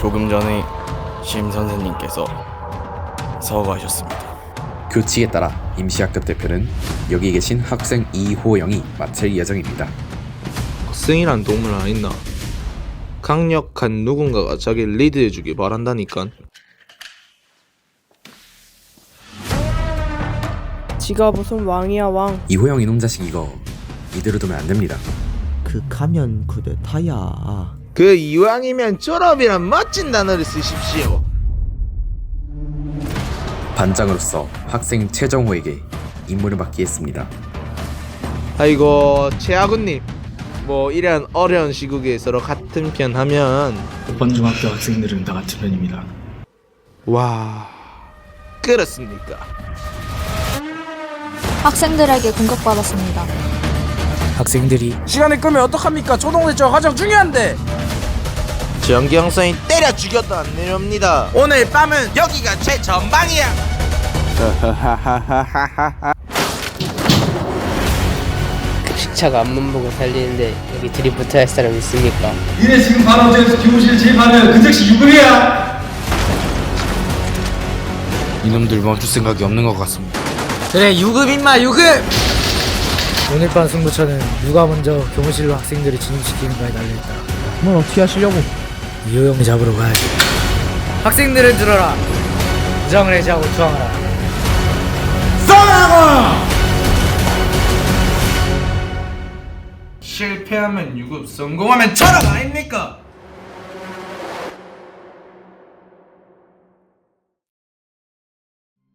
조금 전에 심 선생님께서 서거하셨습니다. 교칙에 따라 임시학급 대표는 여기 계신 학생 이호영이 맡을 예정입니다. 학생이란 동물 안 있나? 강력한 누군가가 자기를 리드해주길 바란다니까. 지가 무슨 왕이야 왕 이호영 이놈 자식 이거 이대로 두면 안 됩니다. 그 가면 쿠데타야. 그 이왕이면 졸업이란 멋진 단어를 쓰십시오. 반장으로서 학생 최정호에게 임무를 맡기 했습니다. 아이고 최하군님, 뭐 이런 어려운 시국에 서로 같은 편 하면 오번 중학교 학생들은 다 같은 편입니다. 와 그렇습니까? 학생들에게 공격받았습니다. 학생들이 시간을 끄면 어떡합니까? 초동대처 가장 중요한데 정기 형사님 때려 죽여도 안 내려옵니다. 오늘 밤은 여기가 제 전방이야. 식차가 앞만 보고 달리는데 여기 드리프트 할 사람 있습니까? 니네 지금 바로 제 교무실 진입하면 그 즉시 유급이야! 이놈들 멈출 생각이 없는 것 같습니다. 그래 유급 임마 유급 오늘 밤 승부처는 누가 먼저 교무실로 학생들을 진입시키는가에 달려있다 뭘 어떻게 하시려고? 이호영 잡으러 가야지. 학생들을 들어라. 부정을 해제하고 투항하라. 실패하면 유급, 성공하면 철학! 아닙니까?